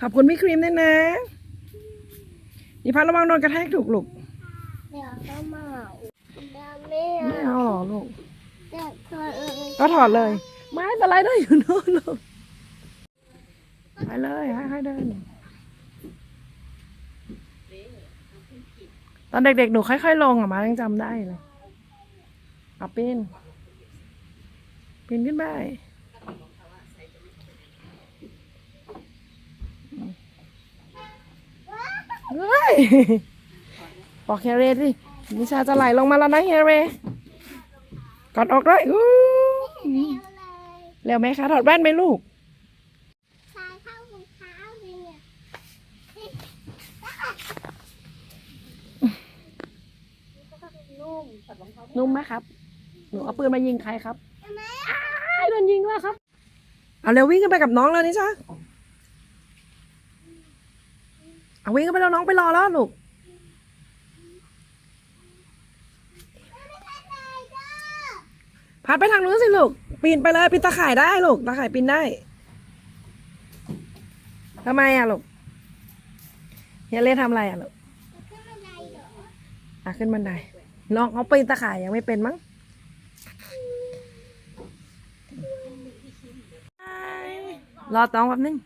ขอบคุณพี่ครีมด้วยนะนี่พัดระวังโดนกระแทกถูกลูกเดี๋ยวก็มาเดี๋ยวไม่ไม่เอาเอาหรอลูกเดี๋ยวตัวเองก็ถอดเลย ไม่เป็นไรได้อยู่โน่นลูกไปเลยให้ๆเดินตอนเด็กๆ หนูค่อยๆลงอะมายังจำได้เลยเอาปีนปีนขึ้นไป เฮ้ยบอกเฮเรสินิชาจะไหลลงมาแล้วนะเฮเรกอดออกด้วยอู้เร็วเลยเร็วไหมคะถอดแว่นไหมลูกชายเข้าถุงเท้าสิเนี่ยนุ่มไหมครับ หนูเอาปืนมายิงใครครับอ้ายโดนยิงแล้วครับ เอาเร็ววิ่งกันไปกับน้องแล้วนี่จ้ะ เอาวิ่งกันไปแล้วน้องไปรอแล้วลูกพัดไปทางนู้นสิลูก ปีนไปเลยปีนตะข่ายได้ลูกตะข่ายปีนได้ทำไมอะลูกเฮียเล่ทำอะไรอะลูกขึ้นบันไดเหรออะขึ้นบันไดน้องเขาปีนตะข่ายยังไม่เป็นมั้งรอน้องแป๊บนึง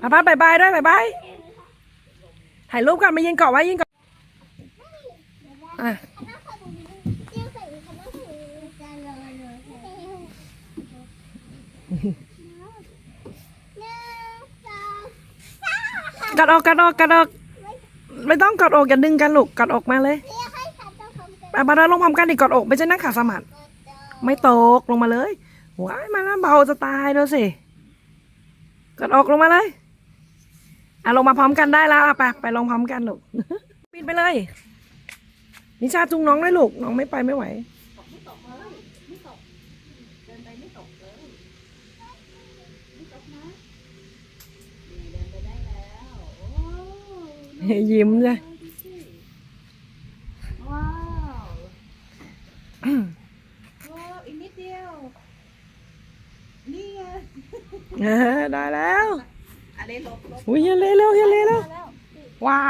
พาพาบายบายด้วยบายบาย ถ่ายรูปกันมายิงเกาะไว้ยิงเกาะอะถ้าเขาดูเที่ยวะยหนึ่งสองสามกัดออกกัดออกกัดออก ไม่ต้องกัดออกอย่าดึงกันลูกกัดออกมาเลยเรียกให้ฉันต้องทำกันอะบาดาลงพร้อมกันดิกอดอกไม่ใช่นั่งขาสมาธิไม่ตกลงมาเลยว้ายมาแล้วเบาจะตายดูสิกอดอกลงมาเลย อะลงมาพร้อมกันได้แล้วอะไปไปลงพร้อมกันลูกปีนไปเลย นิชาจุงน้องด้วยลูกน้องไม่ไปไม่ไหวยิ้มเลยว้าวว้าวอีกนิดเดียว นี่ไงเออได้แล้ว อะไรลบลบอุ้ยเฮียเล่เร็วเฮียเล่เร็วแล้วว้า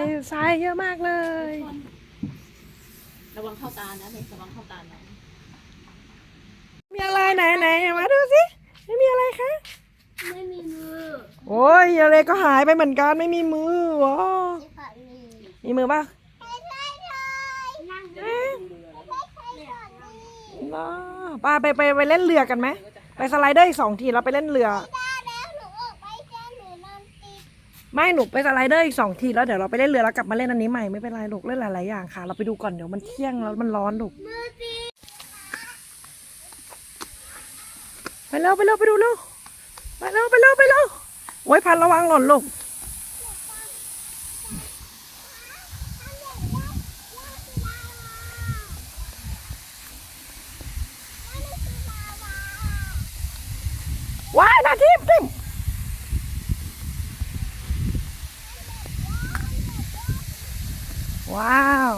ยทรายเยอะมากเลย ระวังเข้าตานะเนี่ยระวังเข้าตานะมีอะไรไหนไหนมาดูสิไม่มีอะไรคะไม่มีมือโอ้ยเฮียเล่ก็หายไปเหมือนกันไม่มีมือวะที่ฝันมีมีมือป่ะไม่ใช่เลยนั่งดูเอ๊ะไม่ใช่ฝันมีน้าป้าไปไปไปเล่นเรือกันไหมไปสไลเดอร์อีกสองทีแล้วไปเล่นเรือ ได้แล้วหนูออกไปแจ้หนูนอนติด ไม่หนูไปสไลเดอร์อีกสองทีแล้วเดี๋ยวเราไปเล่นเรือแล้วกลับมาเล่นอันนี้ใหม่ไม่เป็นไรลูกเล่นหลายๆอย่างค่ะ เราไปดูก่อนเดี๋ยวมันเที่ยงแล้วมันร้อนลูกไปเร็วไปเร็วไปดูเร็วไปเร็วไปเร็วไปเร็วโอ้ยพันระวังหล่นลูกว้ายนาทิพย์ทิม ว้าว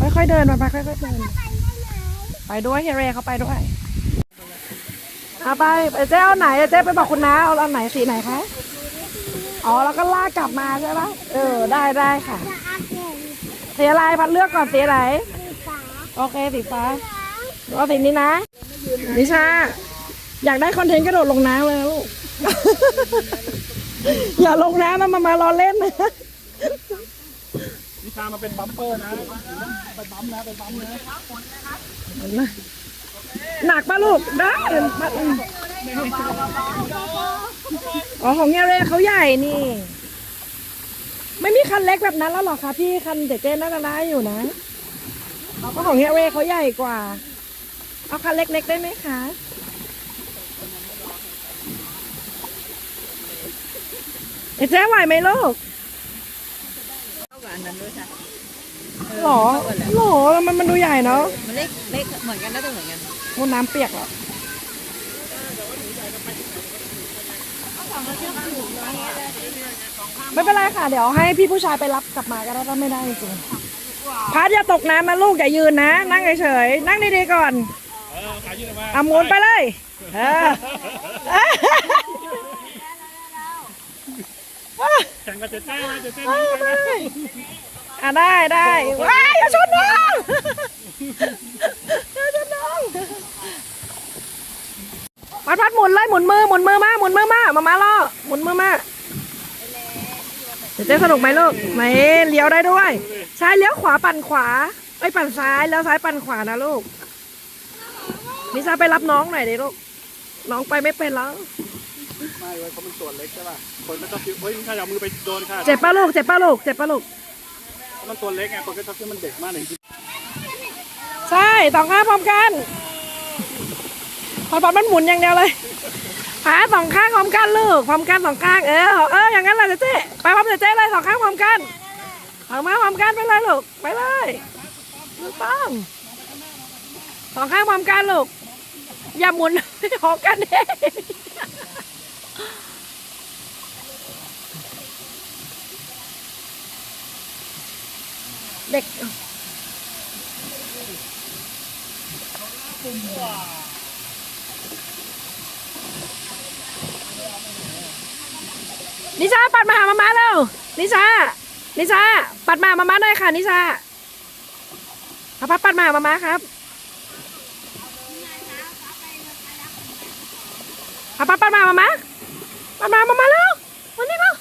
ค่อยๆเดินมาไปค่อยๆเดิน ไปได้ไหมไปด้วยเฮเรเขาไปด้วยเอาไปไปเจ๊เอาไหนเจ๊ไปบอกคุณน้าเอาอันไหนสีไหนคะอ๋อแล้วก็ลากกลับมาใช่ไหมเออได้ได้ค่ะจะอัปเดตสีอะไรพัดเลือกก่อนสีไหนสีฟ้าโอเคสีฟ้าเอาสีนี้นะนิชาอยากได้คอนเทนต์กระโดดลงน้ำเลยนะลูก อย่าลงน้ำนะมามารอเล่นนะนิชามาเป็นบัมเปอร์นะไปบัมนะไปบัมนะหนักปะลูกได้มาอืมอ๋อของเฮเรเขาใหญ่นี่ ไม่มีคันเล็กแบบนั้นแล้วหรอคะพี่คันเจ๊ๆน่าจะได้อยู่นะเพราะของเฮเรเขาใหญ่กว่า เอาคันเล็กๆได้ไหมคะ เอ๊ะเจ๊ไหวไหมลูกเข้ากับอันนั้นด้วยค่ะหรอหรอแล้วมันมันดูใหญ่เนาะมันเล็กเล็กเหมือนกันน่าจะเหมือนกันโอ้น้ำเปียกเหรอไม่เป็นไรค่ะ เดี๋ยวให้พี่ผู้ชายไปรับกลับมาก็ได้ถ้าไม่ได้จริงๆพัดอย่าตกน้ำนะลูกอย่ายืนนะ นั่งเฉยๆนั่งดีๆก่อนเออใครยืนออกมาเอาหมุนไปเลยเออ แข่งกับเจ๊เจ๊มาเจ๊เจ๊น้องไปนอะได้ได้ว้ายอย่าชนน้องอย่าชนน้องพัดพัดหมุนเลยหมุนมือหมุนมือมาหมุนมือมามามาล่อหมุนมือมาเจ๊เจสนุกไหมลูกไหนเลี้ยวได้ด้วยใช่เลี้ยวขวาปั่นขวาไอ้ปั่นซ้ายแล้วซ้ายปั่นขวานะลูกนิชาไปรับน้องหน่อยดิลูกน้องไปไม่เป็นแล้ว ไม่เว้ยเขามันส่วนเล็กใช่ป่ะ คนก็ชอบคิดเฮ้ยมึงถ้าเอามือไปโดนค่ะเจ็บป้าลูก เจ็บป้าลูก เจ็บป้าลูกมันตัวเล็กไง คนก็ชอบคิดมันเด็กมากเลยจริงใช่สองข้างพร้อมกันพอพอมันหมุนอย่างเดียวเลยขาสองข้างพร้อมกันลูก พร้อมกันสองข้าง เออ เออ อย่างนั้นแหละเจ๊ไปพร้อมเจ๊เลยสองข้างพร้อมกันเอามาพร้อมกันไปเลยลูก ไปเลยถูกต้องสองข้างพร้อมกันลูก อย่าหมุนพร้อมกันเอง เด็กนิชาปัดมาหามามาเร็วนิชานิชาปัดมาหมามาหน่อยค่ะนิชาพระพัดปัดมาหมามาครับพระพัดปัดมาหมามาปัดมาหมามาเร็ววันนี้เร็ว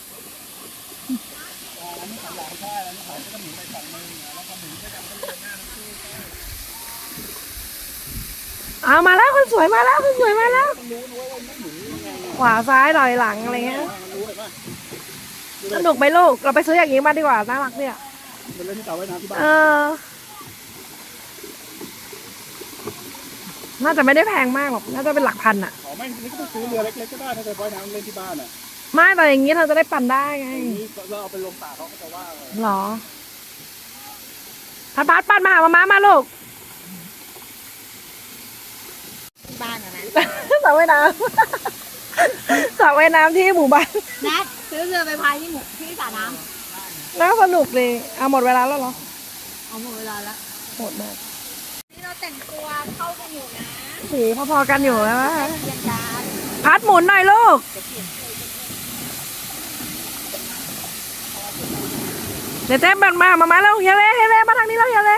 เอามาแล้วคนสวยมาแล้วคนสวยมาแล้ว ขวาซ้ายหน่อยหลังอะไรเงี้ยมันรู้เห็นป่ะสนุกไหมลูกเราไปซื้ออย่างนี้มาดีกว่าน่ารักเนี่ยมันเล่นที่เต่าไว้น้ำที่บ้านเออ น่าจะไม่ได้แพงมากหรอกน่าจะเป็นหลักพันอะอ๋อไม่นี่ก็ต้องซื้อเรือเล็กๆก็ได้ถ้าจะไว้น้ำเล่นที่บ้านอะไม่แต่อย่างนี้เราจะได้ปั่นได้ไงอย่างนี้เราเอาไปลงตากเขาก็จะว่าเลยหรอพัดพัดปั่นมาหามาม้ามาลูก บ้านอะนะสระว่ายน้ำสระว่ายน้ำที่หมู่บ้านนัดซื้อเรือไปพายที่หมู่ที่สระน้น่าสนุกเลยเอาหมดเวลาแล้วเหรอำเอาหมดเวลาแล้วหมดเลยนี่เราแต่งตัวเข้ากันอยู่นะสีพอๆกันอยู่แล้ววะเรียนการพัดหมุนหน่อยลูกเดี๋ยวเจ๊บันมามามาแล้วเฮียเล่เฮียเล่มาทางนี้แล้วเฮียเล่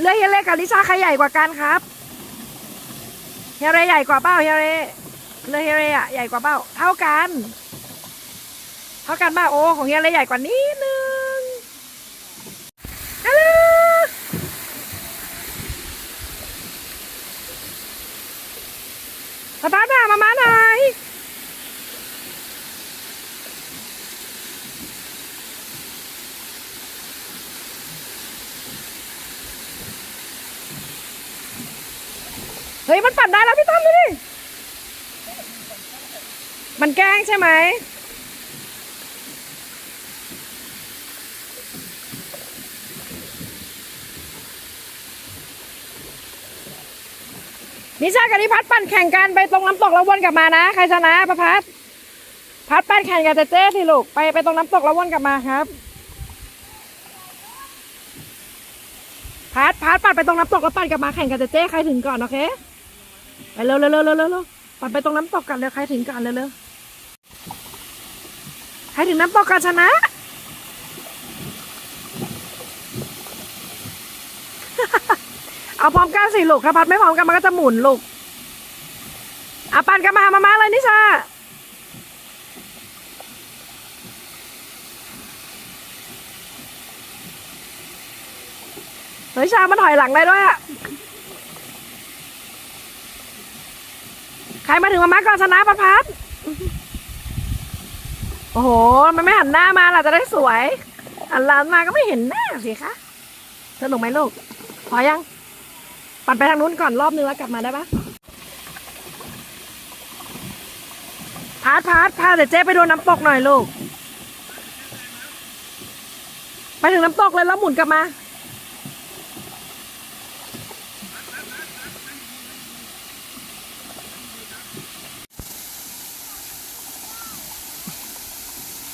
เรือเฮียเล่กับลิซ่าใครใหญ่กว่ากันครับ เฮียเล่ใหญ่กว่าเป้าเฮียเล่เรือเฮียเล่อะใหญ่กว่าเป้าเท่ากัน เท่ากันเปล่าโอ้ของเฮียเล่ใหญ่กว่านี้นึงฮัลโหลพาป้ามามามาหน่อย ฮ้ยมันปั่นได้แล้วพี่ตั้มดูดิ มันแกล้งใช่ไหม นิชากับนิพัฒปั่นแข่งกันไปตรงน้ำตกแล้ววนกลับมานะ ใครชนะประพัฒน์พัดปั่นแข่งกับเจเจ๊สิลูก ไปไปตรงน้ำตกแล้ววนกลับมาครับ พัดพัดปั่นไปตรงน้ำตกแล้วปั่นกลับมาแข่งกับเจเจ๊ใครถึงก่อนโอเค ไปเร็วเร็วเร็วเร็วเร็วปั่นไปตรงน้ำตกกันเร็วใครถึงก่อนเร็วเร็วใครถึงน้ำตกกันชนะเอาพร้อมกันสิลูกถ้าพัดไม่พร้อมกันมันก็จะหมุนลูกอะปั่นกันมามามาเลยนิชาเฮ้ยชามันถอยหลังได้ด้วยอะ ครมาถึงมามาก่อนชนะประพัดโอ้โห มันไม่หันหน้ามาล่ะจะได้สวยหันหลังมาก็ไม่เห็นหน้าสิคะสนุกไหมลูก พอยัง ปั่นไปทางนู้นก่อนรอบนึงแล้วกลับมาได้ปะพาดพาดพาเดี๋ยวเจ๊ไปดูน้ำตกหน่อยลูก ไปถึงน้ำตกเลยแล้วหมุนกลับมา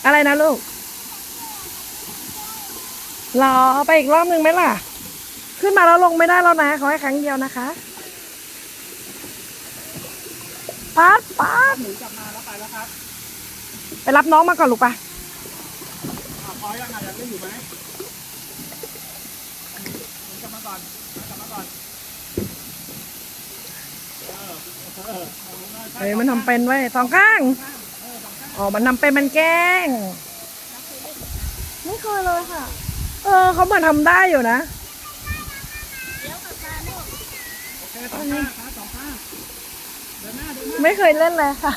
อะไรนะลูกรอไปอีกรอบหนึ่งไหมล่ะ ขึ้นมาแล้วลงไม่ได้แล้วนะขอให้ครั้งเดียวนะคะปัดปัดหมุนกลับมาแล้วไปแล้วครับ ไปรับน้องมาก่อนลูกปอ่าพอยังไงยากเล่นอยู่ไหมกลับมาก่อนกลับมาก่อนเฮ้ยมันทำเป็นไว้ยสองข้าง อ๋อ มันนำไปมันแกล้ง ไม่เคยเลยค่ะ เออเขามาทำได้อยู่นะไม่เคยเล่นเลยค่ะ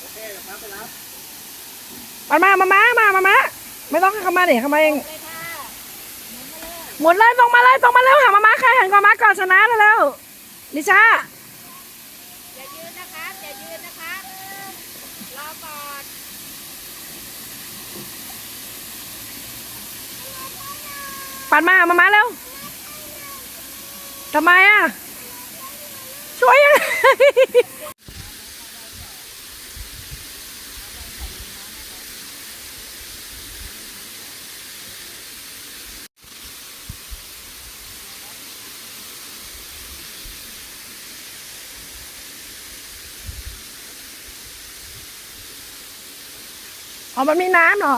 โอเคเดี๋ยวครับไปรับ มามามามามามามาไม่ต้องให้เขามาเดี๋ยวเขามาเองหมุนเลยตรงมาเลยตรงมาเร็วหามามาใครหันก่อนมาก่อนชนะเร็วๆนิชาอย่ายืนนะครับอย่ายืนนะครับรอก่อนปัดมามามาเร็วทำไมอะช่วยยัง อ๋อมันมีน้ำเหรอ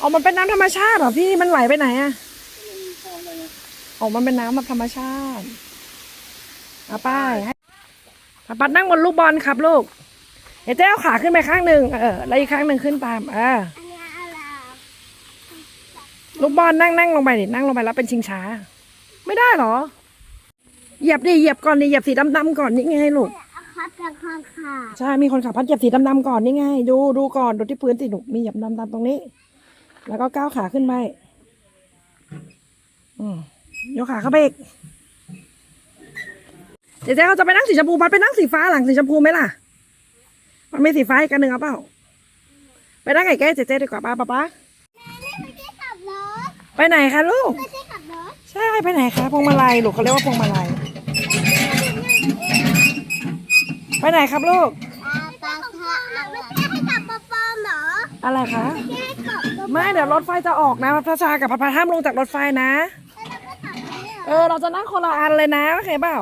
อ๋อมันเป็นน้ำธรรมชาติเหรอพี่มันไหลไปไหนอะอ๋อมันเป็นน้ำแบบธรรมชาติเอาไป้ายให้ปัดนั่งบนลูกบอลครับลูกเดี๋ยวเจ๊เอาขาขึ้นไปข้างหนึ่งเออแล้วอีกข้างหนึ่งขึ้นตามเออลูกบอลนั่งนั่งลงไปดินั่งลงไปแล้วเป็นชิงช้า ไม่ได้เหรอ เหยียบดิเหยียบก่อนดิเหยียบสีดำๆก่อนนี่ไงลูกับจากข้างค่ะใช่ มีคนขับพัดเหยียบสีดำๆก่อนนี่ไง ดูดูก่อนดูที่พื้นสิหนูมีเหยียบดำๆตรงนี้ แล้วก็ก้าวขาขึ้นไปอืมยกขาเข้าไปอีกเจ๊เจ๊เขาจะไปนั่งสีชมพูพัดไปนั่งสีฟ้าหลังสีชมพูไหมล่ะ มันไม่สีฟ้าอีกอันหนึ่งเอาเปล่า ไปนั่งไก่แกเจ๊เจ๊ดีกว่าป้าป้าป้าไม่ได้ขับรถไปไหนคะลูก ไม่ได้ขับรถ ใช่ไปไหนคะพวงมาลัยลูกเขาเรียกว่าพวงมาลัย ไปไหนครับลูกอาปาค่ะไม่ใช่ให้ขับปอปอมเหรออะไรคะ ไม่ให้ขับปอปอมไม่เดี๋ยวรถไฟจะออกนะพัทชากับพัทพัทห้ามลงจากรถไฟนะ แล้วเราก็ขับอันนี้เหรอเออเราจะนั่งคนละอันเลยนะโอเคเปล่า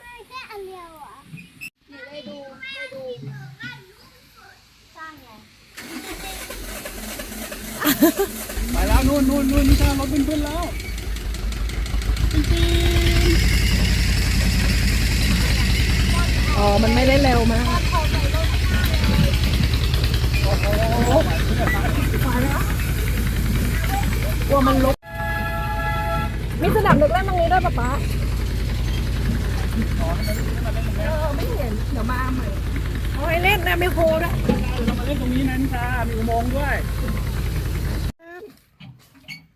ไม่แค่อันเดียวเหรอไปดูไปดูสร้างไงไปแล้วนู่นนู่นนู่นนี่ถ้ารถขึ้นๆแล้ว อ๋อ มันไม่ได้เร็วมากกลัวมันลุกมีสนามเด็กเล่นตรงนี้ด้วยปะป๊าเออไม่เห็น เดี๋ยวมาใหม่เอาไว้เล่นนะไม่โคด้วยเรามาเล่นตรงนี้นะนิชามีอุโมงค์ด้วย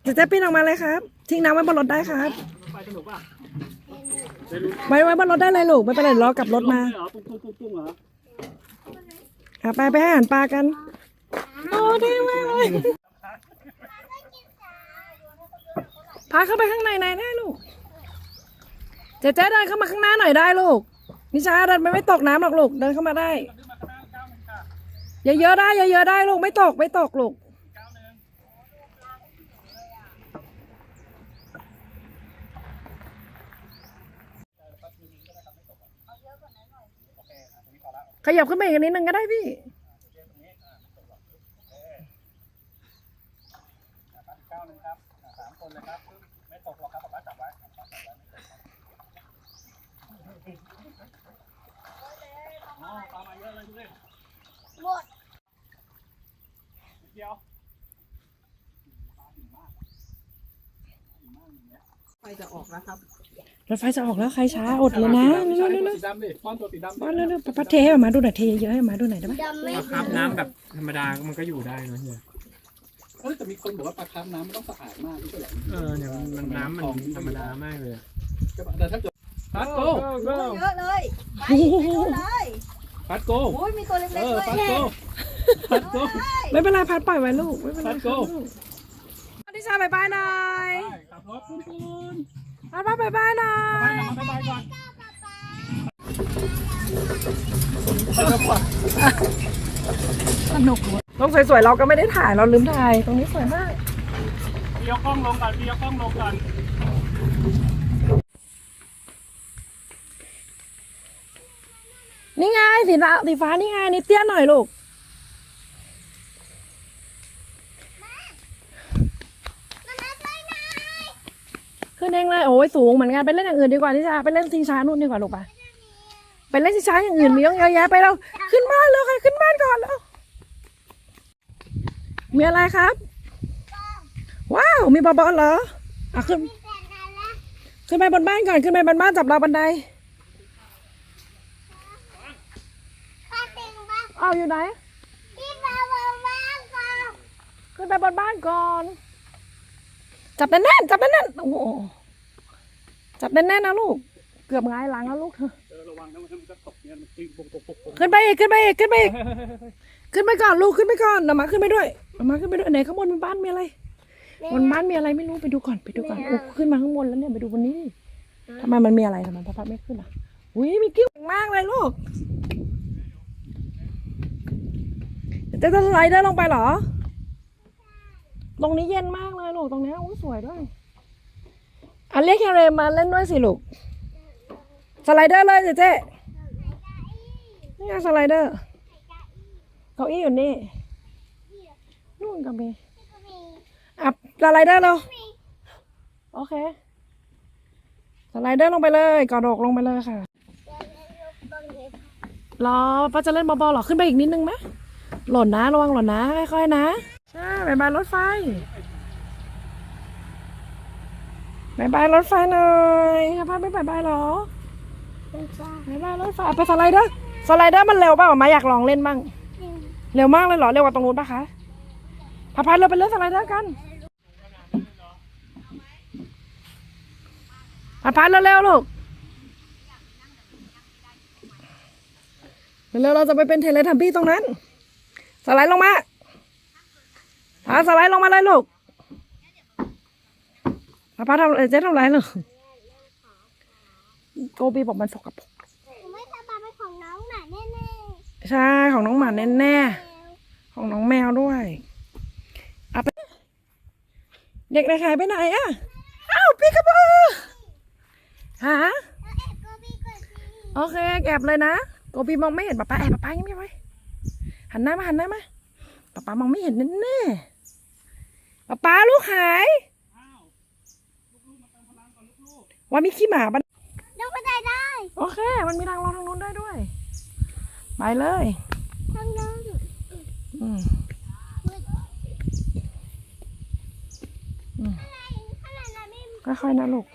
เดี๋ยวเจ๊ปิ้นออกมาเลยครับ ทิ้งน้ำไว้บนรถได้ครับ ไปสนุกป่ะ ได้รู้ไว้ไว้บนรถได้เลยลูกไม่เป็นไรเดี๋ยวรอกลับรถมาเหรอตุ้งตุ้งตุ้งตุ้งเหรออะไปไปให้อาหารปลากันโอ้เท่มากเลยพาเข้าไปข้างในในได้ลูกเจ๊เจ๊เดินเข้ามาข้างหน้าหน่อยได้ลูกนิชาเดินไปไม่ตกน้ำหรอกลูกเดินเข้ามาได้ เยอะๆได้เยอะๆได้ลูกไม่ตกไม่ตกลูก ยับขึ้นไปอีกนิดนึงก็ได้พี่ เก้าหนึ่งครับอะสามคนเลยครับไม่ตกหรอกครับป๊าจับไว้ป๊าจับไว้อ๋อปลามาเยอะเลยดูดิหมดนิดเดียวไฟจะออกแล้วครับ รถไฟจะออกแล้วใครช้าอดเลยนะนิเร็ชาวๆให้เร็ตัววสีดำดิป้อนตัวสีดำๆป้อนเร็วๆป้าเทให้มาดูหน่อยเทเยอะให้มาดูหน่อยได้ไหมดำไม่ปลาคาร์ฟน้ำแบบธรรมดามันก็อยู่ได้นะเฮียเอ้ยแต่มีคนบอกว่าปลาคาร์ฟน้ำมันต้องสะอาดมากไม่ใช่เหรอเออเนี่ยมันมันน้ำมันธรรมดามากเลยอะใช่ปะแต่ถ้าเกิดพัดโกเยอะเลยไปไปดูเลยพัดโกโอ้ยมีตัวเล็กเอๆอด้วยพัดโกพัดโก ไม่เป็นไรพัดปล่อยไว้ลูกไม่เป็นไรพัดโก้ลูกนิชาบายบายหน่อย ขับรถปุ้น ป้าป้าบายบายหน่อไปยหน่อยบายบายก่อนสนุกต้องสวยๆเราก็ไม่ได้ถ่ายเราลืมถ่ายตรงนี้สวยมากพี่ยกกล้องลงก่อนพี่ยกกล้องลงก่อนนี่ไงสีฟ้าสีฟ้านี่ไงนี่เตี้ยหน่อยลูก ขึ้นเองเลยโอ้ยสูงเหมือนกันไปเล่นอย่างอื่นดีกว่าที่จะไปเล่นชิงช้านู่นดีกว่าลูกไปไปเล่นชิงช้าอย่างอื่นมีต้องเยอะแยะไปแล้วขึ้นบ้านแล้วค่ะขึ้นบ้านก่อนแล้วมีอะไรครับ ว้าวมีบอลบอลเหรออะขึ้นมีแต่นั้นละขึ้นไปบนบ้านก่อนขึ้นไปบนบ้านจับราวบันไดป้าติงบ้าอ้าวอยู่ไหนพี่บ้าบ้าบ้าก่อนขึ้นไปบนบ้านก่อน จับแน่นๆจับแน่นๆโอ้โหจับแน่นๆนะลูก เกือบหงายหลังแล้วลูกเธอเออระวังนะมันจะตกเนี่ยมันจริงปุกปุกปุกปุกขึ้นไปอีกขึ้นไปอีกขึ้นไปอีกขึ้นไปก่อนลูกขึ้นไปก่อนนามาขึ้นไปด้วยนามาขึ้นไปด้วยไหนข้างบนบนบ้านมีอะไรบนบ้านมีอะไรไม่รู้ไปดูก่อนไปดูก่อนโอ้ขึ้นมาข้างบนแล้วเนี่ยไปดูบนนี้ดิทำไมมันมีอะไรทำไมพ่อพัดไม่ขึ้นอะอุ้ยมีกิ้วมากเลยลูกจะจะสไลเดอร์ลงไปเหรอ ตรงนี้เย็นมากเลยลูกตรงนี้อุ้ยสวยด้วยอะเรียกแคเรมมาเล่นด้วยสิลูกสไลเดอร์เลยเจ๊เจ๊นี่ไงสไลเดอร์เก้าอี้อยู่นี่นู่นก็มีก็มีอะสไลเดอร์เราโอเคสไลเดอร์ลงไปเลยกระโดดลงไปเลยค่ะรอป้าจะเล่นบาๆหรอขึ้นไปอีกนิดนึงไหมหล่นนะระวังหล่นนะค่อยๆนะ ใช่บายบายรถไฟบายบายรถไฟหน่อยพาไม่บายบายหรอเป็นฟ้าบายบายรถไฟไปสไลเดอร์สไลเดอร์มันเร็วป่ามาอยากลองเล่นบ้าง เร็วมากเลยเหรอ เร็วกว่าตรงนู้นปะคะพาพาเราไปเล่นสไลเดอร์กันพาพาเร็วๆลูกเร็วเราจะไปเป็นเทเลทัมปี้ตรงนั้น สไลด์ลงมา พาสไลด์ลงมาเลยลูกพาพาทำเอ่อเจ๊ทำไรลูกโกบีบอกมันสกปรกไม่สบายเป็นของน้องหมาแน่ใช่ของน้องหมาแน่ๆๆของน้องแมวด้วยเอาไปเด็กในขายไปไหนอะอ้าวพี่กระบือหาแล้วแอบก็มีก่อนสิโอเคแอบเลยนะโกบีมองไม่เห็นป๊าป๊าแอบป๊าป๊ายังไม่ไว้หันหน้ามาหันหน้ามา ป๊าป๊ามองไม่เห็นแน่ๆป๊าป๊าลูกหาย ว่ามีขี้หมาปะยกบันไดได้โอเค มันมีทางลงทางนู้นได้ด้วย ไปเลย ทางนั้นอืมขนาดนั้นไม่ค่อยๆนะลูก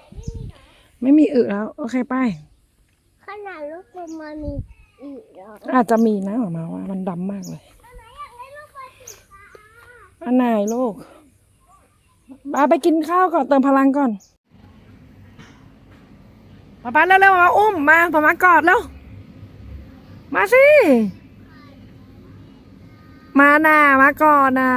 ไม่มีอึแล้ว โอเคไปขนาดลูกตัวมันมีอีกเหรอ อาจจะมีนะออกมาว่า มันดำมากเลย อยากให้ลูกไปสีฟ้า อันไหนลูกมาไปกินข้าวก่อนเติมพลังก่อนมาป้าเร็วๆมาอุ้มมาผมากอดแล้ว มาสิ มาหน่ามาก่อนน่ะ